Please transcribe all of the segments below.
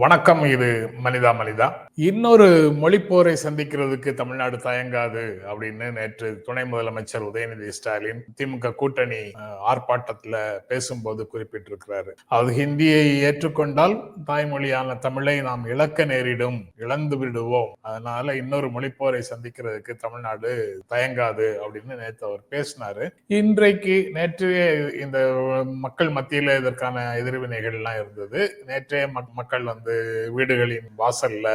வணக்கம் இது மனிதா மனிதா. இன்னொரு மொழிப்போரை சந்திக்கிறதுக்கு தமிழ்நாடு தயங்காது அப்படின்னு நேற்று துணை முதலமைச்சர் உதயநிதி ஸ்டாலின் திமுக கூட்டணி ஆர்ப்பாட்டத்துல பேசும்போது குறிப்பிட்டிருக்கிறாரு. அது ஹிந்தியை ஏற்றுக்கொண்டால் தாய்மொழியான தமிழை நாம் இழக்க நேரிடும் இழந்து விடுவோம். அதனால இன்னொரு மொழிப்போரை சந்திக்கிறதுக்கு தமிழ்நாடு தயங்காது அப்படின்னு நேற்று அவர் பேசினாரு. இன்றைக்கு நேற்று இந்த மக்கள் மத்தியில இதற்கான எதிர்வினைகள்லாம் இருந்தது. நேற்றே மக்- மக்கள் வந்து வீடுகளின் வாசல்ல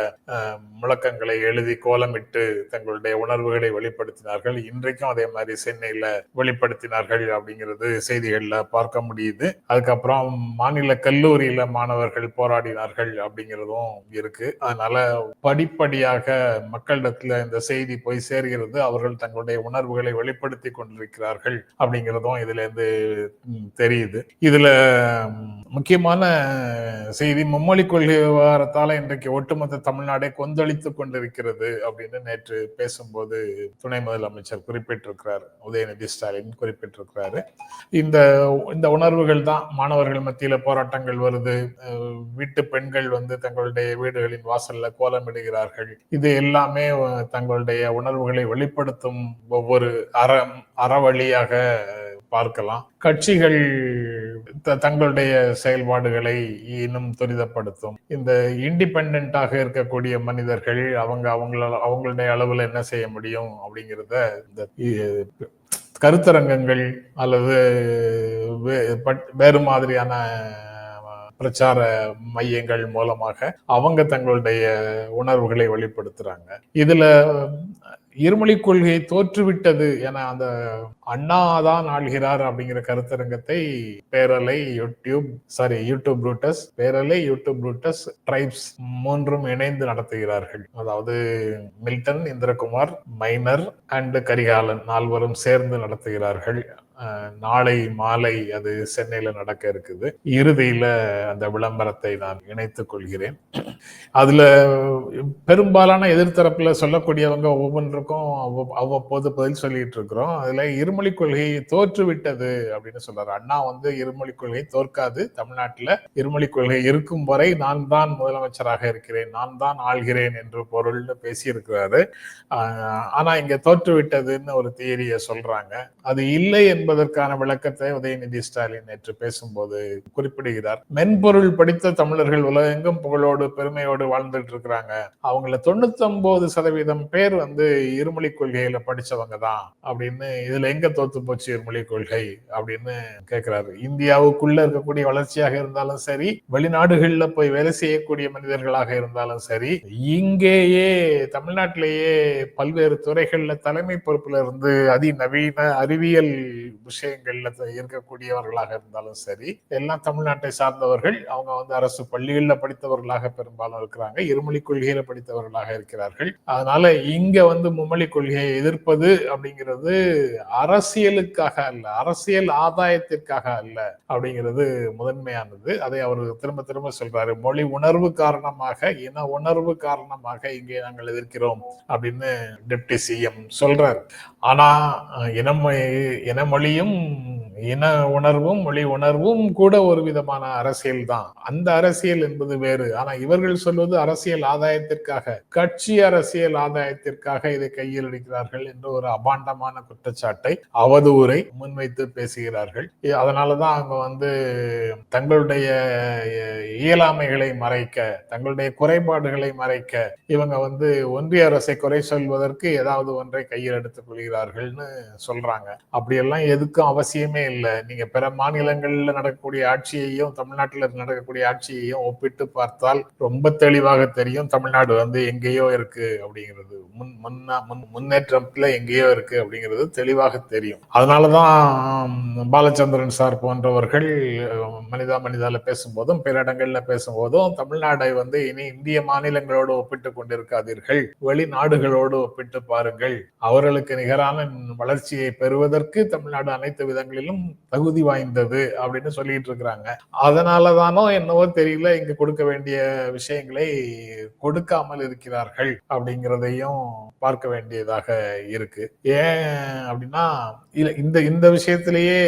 முழக்கங்களை எழுதி கோலமிட்டு தங்களுடைய உணர்வுகளை வெளிப்படுத்தினார்கள். இன்றைக்கும் அதே மாதிரி சென்னையில வெளிப்படுத்தினார்கள் அப்படிங்கிறது செய்திகள்ல பார்க்க முடியுது. அதுக்கப்புறம் மாநில கல்லூரியில மாணவர்கள் போராடினார்கள் அப்படிங்கிறதும் இருக்கு. அதனால படிப்படியாக மக்களிடத்துல இந்த செய்தி போய் சேர்கிறது அவர்கள் தங்களுடைய உணர்வுகளை வெளிப்படுத்தி கொண்டிருக்கிறார்கள் அப்படிங்கிறதும் இதுல இருந்து தெரியுது. இதுல முக்கியமான செய்தி மும்மொழி கொள்கை விவகாரத்தால இன்றைக்கு ஒட்டுமொத்த தமிழ்நாடே கொந்தளித்து கொண்டிருக்கிறது அப்படின்னு நேற்று பேசும்போது துணை முதலமைச்சர் குறிப்பிட்டிருக்கிறார் உதயநிதி ஸ்டாலின் குறிப்பிட்டிருக்கிறாரு. இந்த இந்த உணர்வுகள் தான் மாணவர்கள் மத்தியில போராட்டங்கள் வருது. வீட்டு பெண்கள் வந்து தங்களுடைய வீடுகளின் வாசல்ல கோலமிடுகிறார்கள். இது எல்லாமே தங்களுடைய உணர்வுகளை வெளிப்படுத்தும் ஒவ்வொரு அறம் அறவழியாக பார்க்கலாம். கட்சிகள் த- தங்களுடைய செயல்பாடுகளை இன்னும் துரிதப்படுத்தும். இந்த இண்டிபெண்டாக இருக்கக்கூடிய மனிதர்கள் அவங்க அவங்கள அவங்களுடைய அளவுல என்ன செய்ய முடியும் அப்படிங்கிறத இந்த கருத்தரங்கங்கள் அல்லது வே- பட்- வேறு மாதிரியான பிரச்சார மையங்கள் மூலமாக அவங்க தங்களுடைய உணர்வுகளை வெளிப்படுத்துறாங்க. இதுல இருமொழி கொள்கை தோற்றுவிட்டது என அந்த அண்ணா தான் ஆள்கிறார் அப்படிங்கிற கருத்தரங்கத்தை பேரலை யூடியூப் சாரி யூடியூப் ரூட்டஸ் பேரலை யூடியூப் ரூட்டஸ் ட்ரைப்ஸ் மூன்றும் இணைந்து நடத்துகிறார்கள். அதாவது Milton Indrakumar minor and Karikalan நால்வரும் சேர்ந்து நடத்துகிறார்கள். நாளை மாலை அது சென்னையில நடக்க இருக்குது. இறுதியில அந்த விளம்பரத்தை நான் இணைத்துக் கொள்கிறேன். அதுல பெரும்பாலான எதிர்த்தரப்புல சொல்லக்கூடியவங்க ஒவ்வொன்றுக்கும் அவ்வ- அவ்வப்போது பதில் சொல்லிட்டு இருக்கிறோம். அதுல இருமொழி கொள்கை தோற்றுவிட்டது அப்படின்னு சொல்றாரு. அண்ணா வந்து இருமொழி கொள்கை தோற்காது. தமிழ்நாட்டுல இருமொழி கொள்கை இருக்கும் வரை நான் தான் முதலமைச்சராக இருக்கிறேன். நான் தான் ஆள்கிறேன் என்று பொருள்னு பேசியிருக்கிறாரு. ஆஹ் ஆனா இங்க தோற்றுவிட்டதுன்னு ஒரு தியரிய சொல்றாங்க. அது இல்லை என்று என்பதற்கான விளக்கத்தை உதயநிதி ஸ்டாலின் நேற்று பேசும்போது குறிப்பிடுகிறார். மென்பொருள் படித்த தமிழர்கள் உலகெங்கும் புகழோடு பெருமையோடு வாழ்ந்துட்டு இருக்கிறாங்க. அவங்கள தொண்ணூத்தி சதவீதம் பேர் வந்து இருமொழி கொள்கையில படிச்சவங்க தான் அப்படின்னு இதுல எங்க தோத்து போச்சு இருமொழி கொள்கை அப்படின்னு கேக்குறாரு. இந்தியாவுக்குள்ள இருக்கக்கூடிய வளர்ச்சியாக இருந்தாலும் சரி வெளிநாடுகள்ல போய் வேலை செய்யக்கூடிய மனிதர்களாக இருந்தாலும் சரி இங்கேயே தமிழ்நாட்டிலேயே பல்வேறு துறைகள்ல தலைமை பொறுப்புல இருந்து அதிநவீன அறிவியல் விஷயங்கள்ல இருக்கக்கூடியவர்களாக இருந்தாலும் சரி எல்லாம் தமிழ்நாட்டை சார்ந்தவர்கள் அவங்க வந்து அரசு பள்ளிகளில் படித்தவர்களாக பெரும்பாலும் இருக்கிறாங்க இருமொழி கொள்கையில படித்தவர்களாக இருக்கிறார்கள். அதனால இங்க வந்து மும்மொழி கொள்கையை எதிர்ப்பது அப்படிங்கிறது அரசியலுக்காக அல்ல அரசியல் ஆதாயத்திற்காக அல்ல அப்படிங்கிறது முதன்மையானது. அதை அவர் திரும்ப திரும்ப சொல்றாரு மொழி உணர்வு காரணமாக இன உணர்வு காரணமாக இங்கே நாங்கள் எதிர்க்கிறோம் அப்படின்னு டெப்டி சிஎம் சொல்றாரு. ஆனா இனமொழி இனமொழி இனமொழியும் இன உணர்வும் மொழி உணர்வும் கூட ஒரு விதமான அரசியல் தான். அந்த அரசியல் என்பது வேறு. ஆனா இவர்கள் சொல்வது அரசியல் ஆதாயத்திற்காக கட்சி அரசியல் ஆதாயத்திற்காக இதை கையில் எடுக்கிறார்கள் என்று ஒரு அபாண்டமான குற்றச்சாட்டை அவதூரை முன்வைத்து பேசுகிறார்கள். அதனாலதான் அவங்க வந்து தங்களுடைய இயலாமைகளை மறைக்க தங்களுடைய குறைபாடுகளை மறைக்க இவங்க வந்து ஒன்றிய அரசை குறை சொல்வதற்கு ஏதாவது ஒன்றை கையில் எடுத்துக் கொள்கிறார்கள்னு சொல்றாங்க. அப்படியெல்லாம் எதுக்கும் அவசியமே இல்லை. நீங்க பிற மாநிலங்கள்ல நடக்கக்கூடிய ஆட்சியையும் தமிழ்நாட்டில் நடக்கக்கூடிய ஆட்சியையும் ஒப்பிட்டு பார்த்தால் ரொம்ப தெளிவாக தெரியும் தமிழ்நாடு வந்து எங்கேயோ இருக்கு அப்படிங்கிறது. முன் முன்னா முன் முன்னேற்றத்துல எங்கேயோ இருக்கு அப்படிங்கிறது தெளிவாக தெரியும். அதனாலதான் பாலச்சந்திரன் சார் போன்றவர்கள் மனிதா மனிதால பேசும்போதும் பிற இடங்கள்ல பேசும்போதும் தமிழ்நாடை வந்து இனி இந்திய மாநிலங்களோடு ஒப்பிட்டு கொண்டிருக்காதீர்கள். வெளிநாடுகளோடு ஒப்பிட்டு பாருங்கள். அவர்களுக்கு நிகரான வளர்ச்சியை பெறுவதற்கு தமிழ்நாடு அனைத்து விதங்களிலும் வகையிலும் தகுதி வாய்ந்தது அப்படின்னு சொல்லிட்டு இருக்கிறாங்க. அதனாலதானோ என்னவோ தெரியல இங்க கொடுக்க வேண்டிய விஷயங்களை கொடுக்காமல் இருக்கிறார்கள் அப்படிங்கிறதையும் பார்க்க வேண்டியதாக இருக்கு. ஏன் அப்படின்னா இல்ல இந்த இந்த விஷயத்திலேயே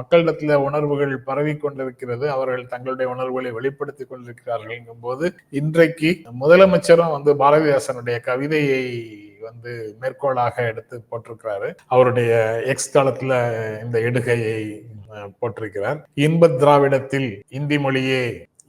மக்களிடத்துல உணர்வுகள் பரவி கொண்டிருக்கிறது அவர்கள் தங்களுடைய உணர்வுகளை வெளிப்படுத்திக் கொண்டிருக்கிறார்கள் போது இன்றைக்கு முதலமைச்சரும் வந்து பாரதிதாசனுடைய கவிதையை வந்து மேற்கோளாக எடுத்து போட்டிருக்கிறாரு. அவருடைய எக்ஸ் காலத்துல இந்த இடுகையை போட்டிருக்கிறார். இன்ப திராவிடத்தில் இந்தி மொழியே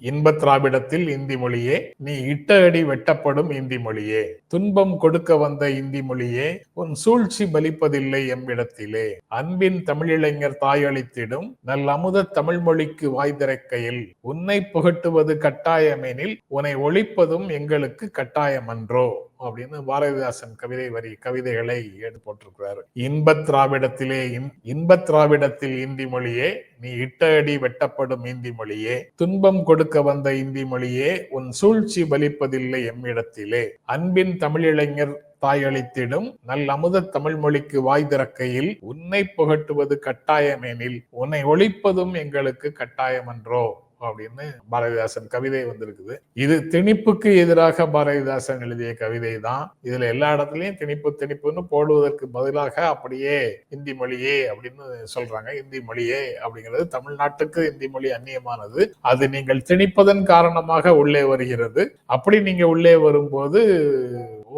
இன்ப திராவிடத்தில் இந்தி மொழியே நீ இட்ட அடி வெட்டப்படும் இந்தி மொழியே. துன்பம் கொடுக்க வந்த இந்தி மொழியே உன் சூழ்ச்சி பலிப்பதில்லை எம்மிடத்திலே. அன்பின் தமிழிளைஞர் தாயளித்திடும் நல் அமுத தமிழ் மொழிக்கு வாய் திறக்கையில். உன்னை புகட்டுவது கட்டாயமெனில் உன்னை ஒழிப்பதும் எங்களுக்கு கட்டாயமன்றோ. அப்படின்னு பாரதிதாசன் கவிதை வரி கவிதைகளை எடுத்து போட்டிருக்கிறாரு. இன்பத் திராவிடத்திலே இன்- இன்பத் திராவிடத்தில் இந்தி மொழியே நீ இட்ட அடி வெட்டப்படும் இந்தி மொழியே துன்பம் கொடுக்க வந்த இந்தி மொழியே உன் சூழ்ச்சி பலிப்பதில்லை எம்மிடத்திலே. அன்பின் தமிழிளைஞர் தாயளித்திடும் நல் அமுத தமிழ் மொழிக்கு வாய் திறக்கையில் உன்னை புகட்டுவது கட்டாயமெனில் உன்னை ஒழிப்பதும் எங்களுக்கு கட்டாயமன்றோ. அப்படின்னு பாரதிதாசன் கவிதை வந்திருக்குது. இது திணிப்புக்கு எதிராக பாரதிதாசன் எழுதிய கவிதை தான். இதுல எல்லா இடத்துலயும் திணிப்பு திணிப்புன்னு போடுவதற்கு பதிலாக அப்படியே இந்தி மொழியே அப்படின்னு சொல்றாங்க. இந்தி மொழியே அப்படிங்கிறது தமிழ்நாட்டுக்கு இந்தி மொழி அந்நியமானது. அது நீங்கள் திணிப்பதன் காரணமாக உள்ளே வருகிறது. அப்படி நீங்க உள்ளே வரும்போது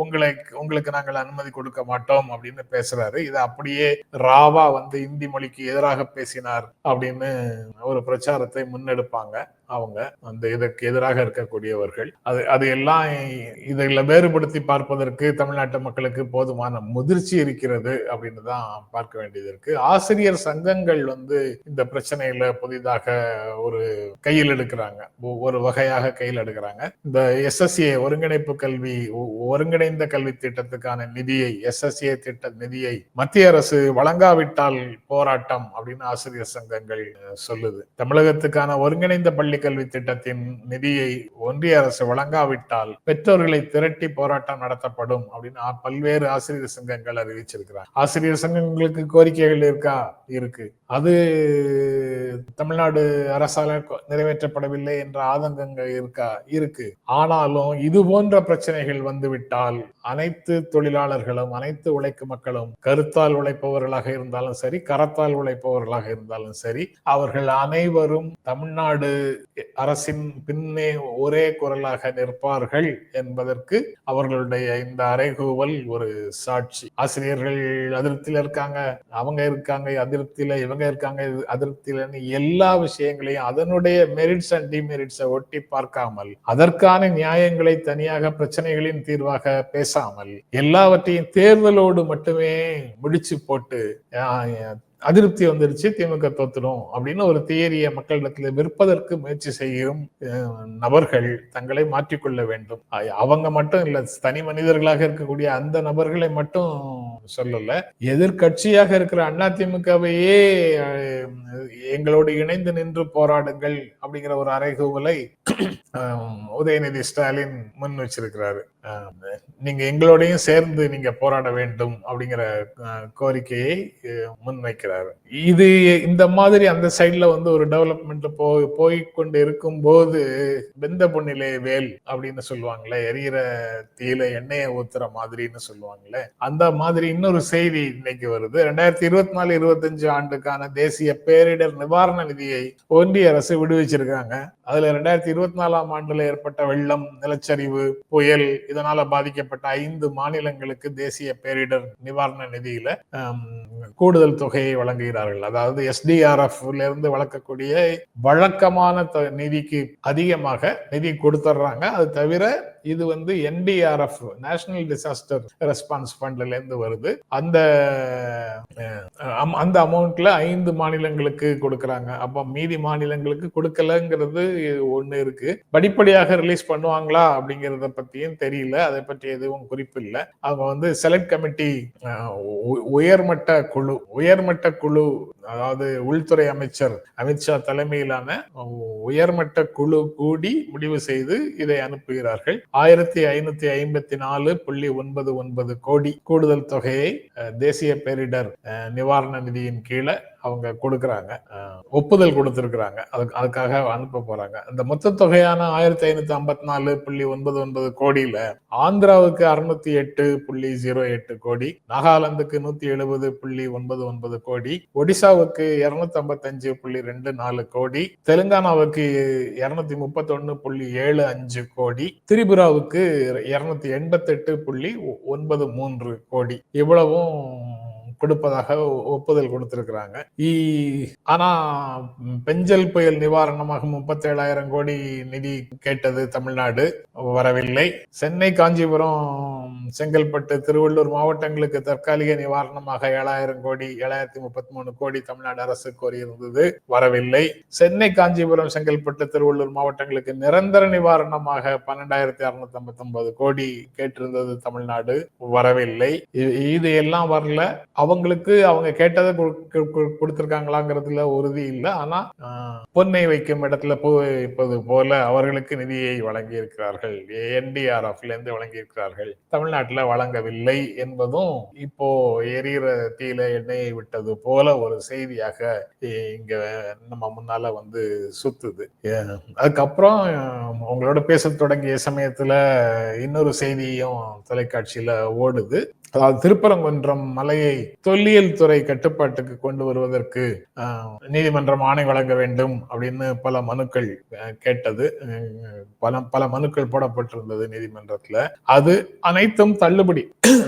உங்களை உங்களுக்கு நாங்கள் அனுமதி கொடுக்க மாட்டோம் அப்படின்னு பேசுறாரு. இது அப்படியே ராவா வந்து இந்தி மொழிக்கு எதிராக பேசினார் அப்படின்னு ஒரு பிரச்சாரத்தை முன்னெடுப்பாங்க. அவங்க அந்த இதற்கு எதிராக இருக்கக்கூடியவர்கள். அது அது எல்லாம் இதில் வேறுபடுத்தி பார்ப்பதற்கு தமிழ்நாட்டு மக்களுக்கு போதுமான முதிர்ச்சி இருக்கிறது அப்படின்னு தான் பார்க்க வேண்டியது இருக்கு. ஆசிரியர் சங்கங்கள் வந்து இந்த பிரச்சனையில புதிதாக ஒரு கையில் எடுக்கிறாங்க. ஒரு வகையாக கையில் எடுக்கிறாங்க. இந்த எஸ்எஸ்ஏ ஒருங்கிணைப்பு கல்வி ஒருங்கிணைந்த கல்வி திட்டத்துக்கான நிதியை எஸ்எஸ்ஏ திட்ட நிதியை மத்திய அரசு வழங்காவிட்டால் போராட்டம் அப்படின்னு ஆசிரியர் சங்கங்கள் சொல்லுது. தமிழகத்துக்கான ஒருங்கிணைந்த பள்ளி கல்வி திட்டத்தின் நிதியை ஒன்றிய அரசு வழங்காவிட்டால் பெற்றோர்களை திரட்டி போராட்டம் நடத்தப்படும் அப்படின்னு பல்வேறு ஆசிரியர் சங்கங்கள் அறிவிச்சிருக்கிறாங்க. ஆசிரியர் சங்கங்களுக்கு கோரிக்கைகள் இருக்கா? இருக்கு. அது தமிழ்நாடு அரசால நிறைவேற்றப்படவில்லை என்ற ஆதங்கங்கள் இருக்கா? இருக்கு. ஆனாலும் இது போன்ற பிரச்சனைகள் வந்துவிட்டால் அனைத்து தொழிலாளர்களும் அனைத்து உழைக்கும் மக்களும் கருத்தால் உழைப்பவர்களாக இருந்தாலும் சரி கரத்தால் உழைப்பவர்களாக இருந்தாலும் சரி அவர்கள் அனைவரும் தமிழ்நாடு அரசின் பின்னே ஒரே குரலாக நிற்பார்கள் என்பதற்கு அவர்களுடைய இந்த அறைகூவல் ஒரு சாட்சி. ஆசிரியர்கள் அதிருப்தியில இருக்காங்க அவங்க இருக்காங்க அதிருப்தியில இவங்க இருக்காங்க அதிருப்தியிலன்னு எல்லா விஷயங்களையும் அதனுடைய மெரிட்ஸ் அண்ட் டிமெரிட்ஸை ஒட்டி பார்க்காமல் அதற்கான நியாயங்களை தனியாக பிரச்சனைகளின் தீர்வாக பேசாமல் எல்லாவற்றையும் தேர்தலோடு மட்டுமே முடிச்சு போட்டு அதிருப்தி வந்துருச்சு திமுக தோத்துடும் அப்படின்னு ஒரு தியரியை மக்களிடத்துல விற்பதற்கு முயற்சி செய்யும் நபர்கள் தங்களை மாற்றிக்கொள்ள வேண்டும். அவங்க மட்டும் இல்ல தனி மனிதர்களாக இருக்கக்கூடிய அந்த நபர்களை மட்டும் சொல்லல எதிர்கட்சியாக இருக்கிற அதிமுகவையே எங்களோடு இணைந்து நின்று போராடுங்கள் அப்படிங்கிற ஒரு அறைகூவலை உதயநிதி ஸ்டாலின் முன் வச்சிருக்கிறாரு. நீங்க எங்களோடையும் சேர்ந்து நீங்க போராட வேண்டும் அப்படிங்கிற கோரிக்கையை முன்வைக்கிறாரு இது இந்த மாதிரி அந்த சைட்ல வந்து ஒரு டெவலப்மெண்ட் போய் போய் கொண்டு இருக்கும் போது வெந்த பொண்ணிலே வேல் அப்படின்னு சொல்லுவாங்களே எரியிற தீயில எண்ணெயை ஊத்துற மாதிரின்னு சொல்லுவாங்களே அந்த மாதிரி இன்னொரு செய்தி இன்னைக்கு வருது. ரெண்டாயிரத்தி இருபத்தி நாலு இருபத்தஞ்சு ஆண்டுக்கான தேசிய பேரிடர் நிவாரண நிதியை ஒன்றிய அரசு விடுவிச்சிருக்காங்க. அதுல ரெண்டாயிரத்தி இருபத்தி நாலாம் ஆண்டுல ஏற்பட்ட வெள்ளம் நிலச்சரிவு புயல் இதனால பாதிக்கப்பட்ட ஐந்து மாநிலங்களுக்கு தேசிய பேரிடர் நிவாரண நிதியில கூடுதல் தொகையை வழங்குகிறார்கள். அதாவது எஸ்டிஆர்எஃப்ல இருந்து வழங்கக்கூடிய வழக்கமான நிதிக்கு அதிகமாக நிதி கொடுத்துட்றாங்க அது தவிர இது வந்து என்டிஆர்எஃப் நேஷனல் டிசாஸ்டர் ரெஸ்பான்ஸ் ஃபண்ட்ல இருந்து வருது. அந்த அம்- அந்த அமௌண்ட்ல ஐந்து மாநிலங்களுக்கு கொடுக்கறாங்க. அப்ப மீதி மாநிலங்களுக்கு கொடுக்கலங்கிறது ஒன்று இருக்கு. படிப்படியாக ரிலீஸ் பண்ணுவாங்களா அப்படிங்கிறத பத்தியும் தெரியல. அதை பற்றி எதுவும் குறிப்பு இல்லை. அவங்க வந்து செலக்ட் கமிட்டி உயர்மட்ட குழு உயர்மட்ட குழு அதாவது உள்துறை அமைச்சர் அமித்ஷா தலைமையிலான உயர்மட்ட குழு கூடி முடிவு செய்து இதை அனுப்புகிறார்கள். ஆயிரத்தி ஐநூத்தி ஐம்பத்தி நாலு புள்ளி ஒன்பது ஒன்பது கோடி கூடுதல் தொகையை தேசிய பேரிடர் நிவாரண நிதியின் கீழே அவங்க கொடுக்குறாங்க. ஒப்புதல் கொடுத்துருக்குறாங்க. அதுக்கு அதுக்காக அனுப்ப போறாங்க. அந்த மொத்த தொகையான ஆயிரத்தி ஐநூத்தி ஐம்பத்தி நாலு புள்ளி ஒன்பது ஒன்பது கோடியில ஆந்திராவுக்கு அறுநூத்தி எட்டு புள்ளி ஜீரோ எட்டு கோடி நாகாலாந்துக்கு நூத்தி எழுபது புள்ளி ஒன்பது ஒன்பது கோடி ஒடிசாவுக்கு இருநூத்தி ஐம்பத்தஞ்சு புள்ளி ரெண்டு நாலு கோடி தெலுங்கானாவுக்கு இருநூத்தி முப்பத்தொன்னு புள்ளி ஏழு அஞ்சு கோடி திரிபுராவுக்கு இருநூத்தி எண்பத்தெட்டு புள்ளி ஒ- ஒன்பது மூன்று கோடி. இவ்வளவும் கொடுப்பதாக ஒ- ஒப்புதல் கொடுத்திருக்கிறாங்க. ஆனா பெஞ்சல் புயல் நிவாரணமாக முப்பத்தேழாயிரம் கோடி நிதி கேட்டது தமிழ்நாடு. வரவில்லை. சென்னை காஞ்சிபுரம் செங்கல்பட்டு திருவள்ளூர் மாவட்டங்களுக்கு தற்காலிக நிவாரணமாக ஏழாயிரம் கோடி ஏழாயிரத்தி முப்பத்தி மூணு கோடி தமிழ்நாடு அரசு கோரியிருந்தது. வரவில்லை. சென்னை காஞ்சிபுரம் செங்கல்பட்டு திருவள்ளூர் மாவட்டங்களுக்கு நிரந்தர நிவாரணமாக பன்னெண்டாயிரத்தி அறுநூத்தி ஐம்பத்தி ஒன்பது கோடி கேட்டிருந்தது தமிழ்நாடு. வரவில்லை. இது எல்லாம் வரல. அவங்களுக்கு அவங்க கேட்டதை கொடு- கொடுத்திருக்காங்களாங்கிறதுல உறுதி இல்லை. ஆனா பொன்னை வைக்கும் இடத்துல போது போல அவர்களுக்கு நிதியை வழங்கி இருக்கிறார்கள் என்டிஆர்எஃப்ல இருந்து வழங்கி இருக்கிறார்கள் தமிழ்நாட்டுல வழங்கவில்லை என்பதும் இப்போ எரியிற தீயில எண்ணெயை விட்டது போல ஒரு செய்தியாக இங்க நம்ம முன்னால வந்து சுத்துது. அதுக்கப்புறம் உங்களோட பேச தொடங்கிய சமயத்துல இன்னொரு செய்தியும் தொலைக்காட்சியில ஓடுது. அதாவது திருப்பரங்குன்றம் மலையை தொல்லியல் துறை கட்டுப்பாட்டுக்கு கொண்டு வருவதற்கு நீதிமன்றம் ஆணை வழங்க வேண்டும் அப்படின்னு பல மனுக்கள் கேட்டது. பல பல மனுக்கள் போடப்பட்டிருந்தது நீதிமன்றத்துல. அது அனைத்தும் தள்ளுபடி.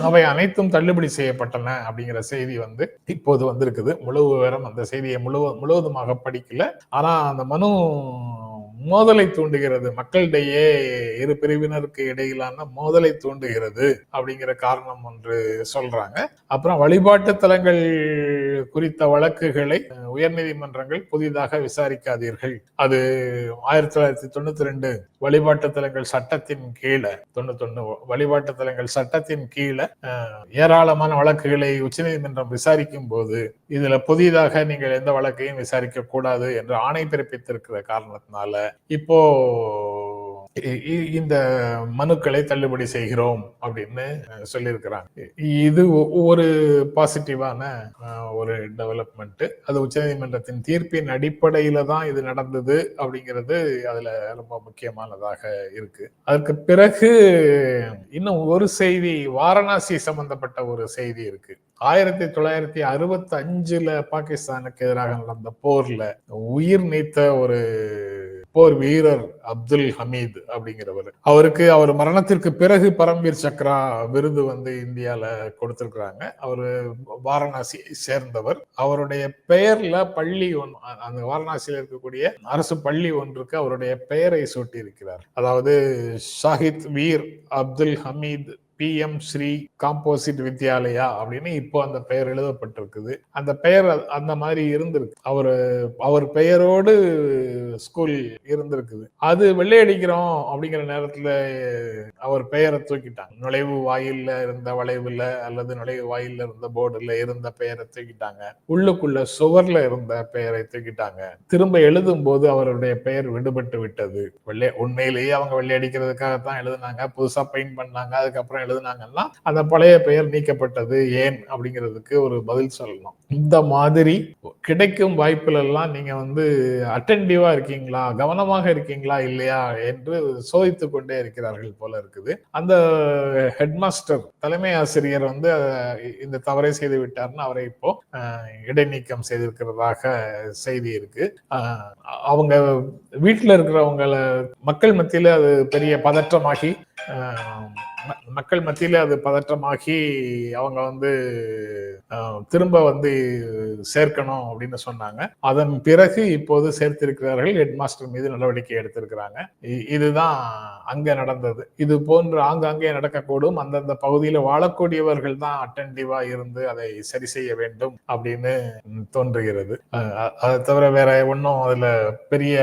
அவை அனைத்தும் தள்ளுபடி செய்யப்பட்டன அப்படிங்கிற செய்தி வந்து இப்போது வந்திருக்குது. முழு விவரம் அந்த செய்தியை முழு முழுவதுமாக படிக்கல. ஆனா அந்த மனு மோதலை தூண்டுகிறது. மக்களிடையே இரு பிரிவினருக்கு இடையிலான மோதலை தூண்டுகிறது அப்படிங்கிற காரணம் ஒன்று சொல்றாங்க. அப்புறம் வழிபாட்டு தலங்கள் குறித்த வழக்குகளை உயர்நீதிமன்றங்கள் புதிதாக விசாரிக்காதீர்கள். அது ஆயிரத்தி தொள்ளாயிரத்தி தொண்ணூத்தி ரெண்டு வழிபாட்டு தலங்கள் சட்டத்தின் கீழே தொண்ணூத்தொன்னு வழிபாட்டு தலங்கள் சட்டத்தின் கீழே ஏராளமான வழக்குகளை உச்சநீதிமன்றம் விசாரிக்கும் போது இதுல புதிதாக நீங்கள் எந்த வழக்கையும் விசாரிக்க கூடாது என்று ஆணை பிறப்பித்திருக்கிற காரணத்தினால இப்போ இந்த மனுக்களை தள்ளுபடி செய்கிறோம் அப்படின்னு சொல்லியிருக்கிறாங்க. இது ஒ- ஒரு பாசிட்டிவான ஒரு டெவலப்மெண்ட் அது உச்சநீதிமன்றத்தின் தீர்ப்பின் அடிப்படையில தான் இது நடந்தது அப்படிங்கிறது அதுல ரொம்ப முக்கியமானதாக இருக்கு. அதற்கு பிறகு இன்னும் ஒரு செய்தி வாரணாசி சம்பந்தப்பட்ட ஒரு செய்தி இருக்கு. ஆயிரத்தி தொள்ளாயிரத்தி அறுபத்தி அஞ்சுல பாகிஸ்தானுக்கு எதிராக நடந்த போர்ல உயிர் நீத்த ஒரு போர் வீரர் அப்துல் ஹமீத் அப்படிங்கிறவர். அவருக்கு அவர் மரணத்திற்கு பிறகு பரம்வீர் சக்ரா விருது வந்து இந்தியால கொடுத்திருக்கிறாங்க. அவரு வாரணாசியை சேர்ந்தவர். அவருடைய பெயர்ல பள்ளி ஒன் அந்த வாரணாசியில் இருக்கக்கூடிய அரசு பள்ளி ஒன்றுக்கு அவருடைய பெயரை சூட்டி இருக்கிறார் அதாவது Shahid Veer Abdul Hamid P M Shri composite Vidyalaya அப்படின்னு இப்போ அந்த பெயர் எழுதப்பட்டிருக்குது. அந்த பெயர் அந்த மாதிரி இருந்திருக்கு. அவர் அவர் பெயரோடு ஸ்கூல் இருந்திருக்குது. அது வெள்ளையடிக்கிறோம் அப்படிங்கிற நேரத்துல அவர் பெயரை தூக்கிட்டாங்க. நுழைவு வாயில்ல இருந்த வளைவுல அல்லது நுழைவு வாயில்ல இருந்த போர்டுல இருந்த பெயரை தூக்கிட்டாங்க. உள்ளுக்குள்ள சுவர்ல இருந்த பெயரை தூக்கிட்டாங்க. திரும்ப எழுதும் போது அவருடைய பெயர் விடுபட்டு விட்டது. வெள்ளை உண்மையிலேயே அவங்க வெள்ளையடிக்கிறதுக்காகத்தான் எழுதுனாங்க. புதுசா பெயிண்ட் பண்ணாங்க. அதுக்கப்புறம் எழுதினாங்கன்னா அந்த பழைய பெயர் நீக்கப்பட்டது ஏன் அப்படிங்கிறதுக்கு ஒரு பதில் சொல்லணும். இந்த மாதிரி கிடைக்கும் வாய்ப்புல எல்லாம் நீங்க வந்து அட்டென்டிவா இருக்கீங்களா? கவனமாக இருக்கீங்களா? இல்லையா? என்று சோதித்து கொண்டே இருக்கிறார்கள் போல இருக்குது. அந்த ஹெட்மாஸ்டர் தலைமை ஆசிரியர் வந்து இந்த தவறை செய்து விட்டார்னு அவரை இப்போ இடைநீக்கம் செய்திருக்கிறதாக செய்தி இருக்கு. அவங்க வீட்டில் இருக்கிறவங்கள மக்கள் மத்தியில் அது பெரிய பதற்றமாகி மக்கள் மத்தியில அது பதற்றமாகி அவங்க வந்து திரும்ப வந்து சேர்க்கணும் அப்படின்னு சொன்னாங்க. அதன் பிறகு இப்போது சேர்த்திருக்கிறார்கள் ஹெட் மாஸ்டர் மீது நடவடிக்கை எடுத்திருக்கிறாங்க. இ- இதுதான் அங்க நடந்தது. இது போன்று ஆங்காங்கே நடக்கக்கூடும். அந்தந்த பகுதியில் வாழக்கூடியவர்கள் தான் அட்டன்டிவா இருந்து அதை சரி செய்ய வேண்டும் அப்படின்னு தோன்றுகிறது. அதை தவிர வேற ஒன்றும் அதுல பெரிய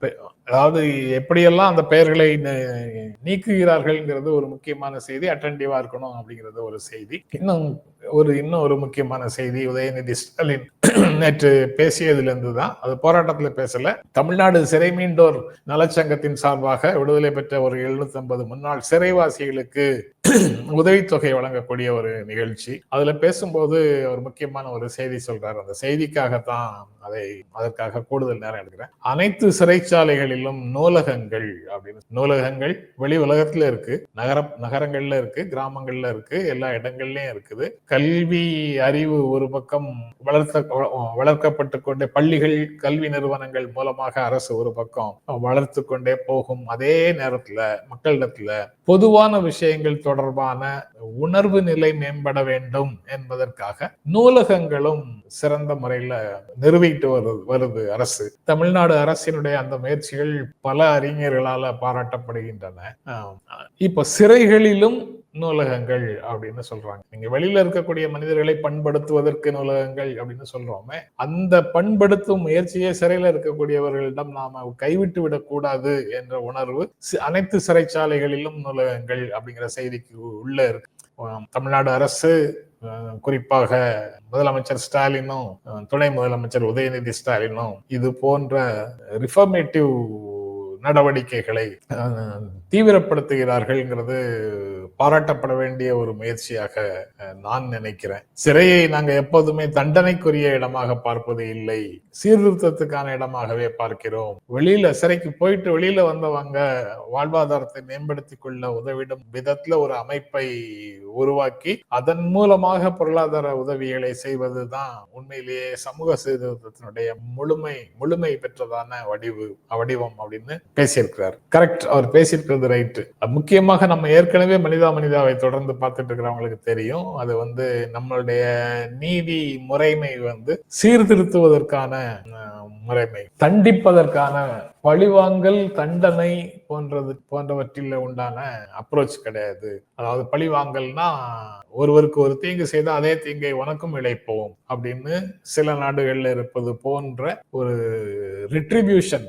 பெ- அதாவது எப்படியெல்லாம் அந்த பெயர்களை நீக்குகிறார்கள்ங்கிறது ஒரு முக்கியமான செய்தி அட்டன்டிவா இருக்கணும் அப்படிங்கிறது ஒரு செய்தி. இன்னும் ஒரு இன்னும் ஒரு முக்கியமான செய்தி உதயநிதி ஸ்டாலின் நேற்று பேசியதிலிருந்து தான் அது போராட்டத்துல பேசல. தமிழ்நாடு சிறை மீண்டோர் நலச்சங்கத்தின் சார்பாக விடுதலை பெற்ற ஒரு 750 முன்னாள் சிறைவாசிகளுக்கு உதவித்தொகை வழங்கக்கூடிய ஒரு நிகழ்ச்சி. அதுல பேசும்போது ஒரு முக்கியமான ஒரு செய்தி சொல்றாரு. அந்த செய்திக்காகத்தான் அதை அதற்காக கூடுதல் நேரம் எடுக்கிறேன். அனைத்து சிறைச்சாலைகளில் சிறைச்சாலைகளிலும் நூலகங்கள் அப்படின்னு நூலகங்கள் வெளி உலகத்துல இருக்கு. நகர நகரங்கள்ல இருக்கு கிராமங்கள்ல இருக்கு எல்லா இடங்கள்லயும் இருக்குது. கல்வி அறிவு ஒரு பக்கம் வளர்த்த வளர்க்கப்பட்டு கொண்டே பள்ளிகள் கல்வி நிறுவனங்கள் மூலமாக அரசு ஒரு பக்கம் வளர்த்து கொண்டே போகும். அதே நேரத்துல மக்களிடத்துல பொதுவான விஷயங்கள் தொடர்பான உணர்வு நிலை மேம்பட வேண்டும் என்பதற்காக நூலகங்களும் சிறந்த முறையில நிறுவிட்டு வருது வருது அரசு. தமிழ்நாடு அரசினுடைய அந்த முயற்சிகள் பல அறிஞர்களால பாராட்டப்படுகின்றன. இப்ப சிறைகளிலும் நூலகங்கள் அப்படின்னு சொல்றாங்க. நீங்க வெளியில இருக்கக்கூடிய மனிதர்களை பண்படுத்துவதற்கு நூலகங்கள் அப்படின்னு சொல்றோமே அந்த பண்படுத்தும் முயற்சியை சிறையில இருக்கக்கூடியவர்களிடம் நாம கைவிட்டு விடக்கூடாது என்ற உணர்வு அனைத்து சிறைச்சாலைகளிலும் நூலகங்கள் அப்படிங்கிற செய்திக்கு உள்ள இருக்கு. தமிழ்நாடு அரசு குறிப்பாக முதலமைச்சர் ஸ்டாலினும் துணை முதலமைச்சர் உதயநிதி ஸ்டாலினும் இது போன்ற ரிஃபர்மேட்டிவ் நடவடிக்கைகளை தீவிரப்படுத்துகிறார்கள்ங்கிறது பாராட்டப்பட வேண்டிய ஒரு முயற்சியாக நான் நினைக்கிறேன். சிறையை நாங்க எப்போதுமே தண்டனைக்குரிய இடமாக பார்ப்பது இல்லை. சீர்திருத்தத்துக்கான இடமாகவே பார்க்கிறோம். வெளியில சிறைக்கு போயிட்டு வெளியில வந்தவங்க வாழ்வாதாரத்தை மேம்படுத்திக் கொள்ள உதவிடும் விதத்துல ஒரு அமைப்பை உருவாக்கி அதன் மூலமாக பொருளாதார உதவிகளை செய்வதுதான் உண்மையிலேயே சமூக சீர்திருத்தத்தினுடைய முழுமை முழுமை பெற்றதான வடிவு வடிவம் அப்படின்னு பேசியிருக்கிறார். கரெக்ட் அவர் பேசியிருக்கிறது ரைட்டு முக்கியமாக நம்ம ஏற்கனவே மனிதா மனிதாவை தொடர்ந்து பார்த்துட்டு இருக்கிறவங்களுக்கு தெரியும். அது வந்து நம்மளுடைய நீதி முறைமை வந்து சீர்திருத்துவதற்கான அஹ், முறைமை. தண்டிப்பதற்கான பழிவாங்கல் தண்டனை போன்றது போன்றவற்றில் உண்டான அப்ரோச் கிடையாது. அதாவது பழிவாங்கல்னா ஒருவருக்கு ஒரு தீங்கு செய்த அதே தீங்கை உனக்கும் இழைப்போம் அப்படின்னு சில நாடுகளில் இருப்பது போன்ற ஒரு ரிட்ரிபியூஷன்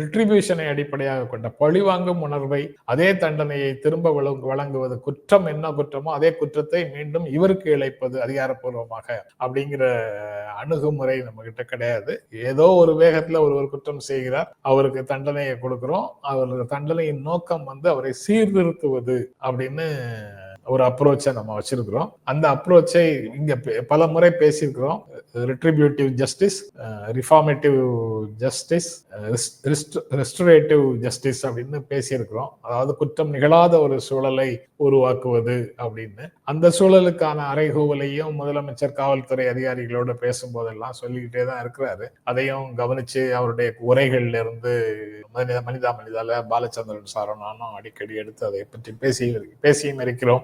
ரிட்ரிபியூஷனை அடிப்படையாக கொண்ட பழிவாங்கும் உணர்வை அதே தண்டனையை திரும்ப வழங்குவது குற்றம் என்ன குற்றமோ அதே குற்றத்தை மீண்டும் இவருக்கு இழைப்பது அதிகாரப்பூர்வமாக அப்படிங்கிற அணுகுமுறை நம்ம கிட்ட கிடையாது. ஏதோ ஒரு வேகத்துல ஒருவர் குற்றம் செய்கிறார் அவர் அவருக்கு தண்டனையை கொடுக்கிறோம். அவருக்கு தண்டனையின் நோக்கம் வந்து அவரை சீர்திருத்துவது அப்படின்னு ஒரு அப்ரோச்சை நம்ம வச்சிருக்கிறோம். அந்த அப்ரோச்சை இங்க பே- பல முறை பேசியிருக்கிறோம். Retributive justice reformative justice restorative justice அப்படின்னு பேசியிருக்கிறோம். அதாவது குற்றம் நிகழாத ஒரு சூழலை உருவாக்குவது அப்படின்னு. அந்த சூழலுக்கான அறைகூவலையும் முதலமைச்சர் காவல்துறை அதிகாரிகளோட பேசும்போதெல்லாம் சொல்லிக்கிட்டே தான் இருக்கிறாரு. அதையும் கவனிச்சு அவருடைய உரைகள்ல இருந்து மனித மனிதா மனிதால பாலச்சந்திரன் சாரும் நானும் அடிக்கடி எடுத்து அதை பற்றி பேசி பேசியும் இருக்கிறோம்.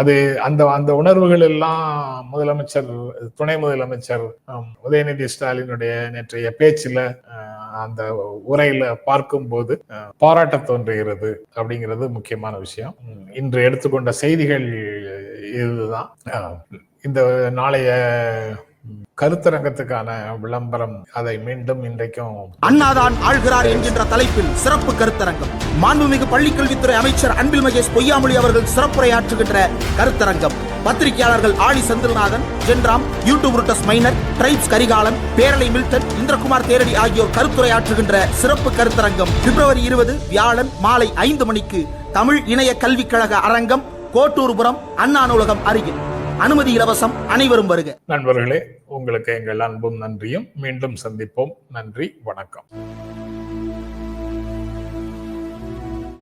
அது அந்த அந்த உணர்வுகள் எல்லாம் முதலமைச்சர் துணை முதலமைச்சர் ஹம், உதயநிதி ஸ்டாலினுடைய நேற்றைய பேச்சில் அந்த உரையில பார்க்கும்போது பாராட்ட பாராட்டத் தோன்றுகிறது அப்படிங்கிறது முக்கியமான விஷயம். இன்று எடுத்துக்கொண்ட செய்திகள் இதுதான். இந்த நாளைய கருத்தரங்கத்துக்கான விளம்பரம் அதை மீண்டும் இன்றைக்கும் அண்ணாதான் ஆள்கிறார் என்கின்ற தலைப்பில் சிறப்பு கருத்தரங்கம். மாண்புமிகு பள்ளிக்கல்வித்துறை அமைச்சர் அன்பில் மகேஷ் பொய்யாமொழி அவர்கள் சிறப்புரையாற்றுகின்ற கருத்தரங்கம். பத்திரிகையாளர்கள் ஆழி சந்திரநாதன் ஜென்ராம் யூடியூப் ருட்டஸ் மைனர் ட்ரைப்ஸ் கரிகாலன் பேரலை மில்டன் இந்திரகுமார் தேரடி ஆகியோர் கருத்துரையாற்றுகின்ற சிறப்பு கருத்தரங்கம் பிப்ரவரி இருபது வியாழன் மாலை ஐந்து மணிக்கு தமிழ் இணைய கல்விக் கழக அரங்கம் கோட்டூர்புரம் அண்ணா நூலகம் அருகில். அனுமதி இலவசம் அனைவரும் வருக. நண்பர்களே உங்களுக்கு எங்கள் அன்பும் நன்றியும். மீண்டும் சந்திப்போம். நன்றி வணக்கம்.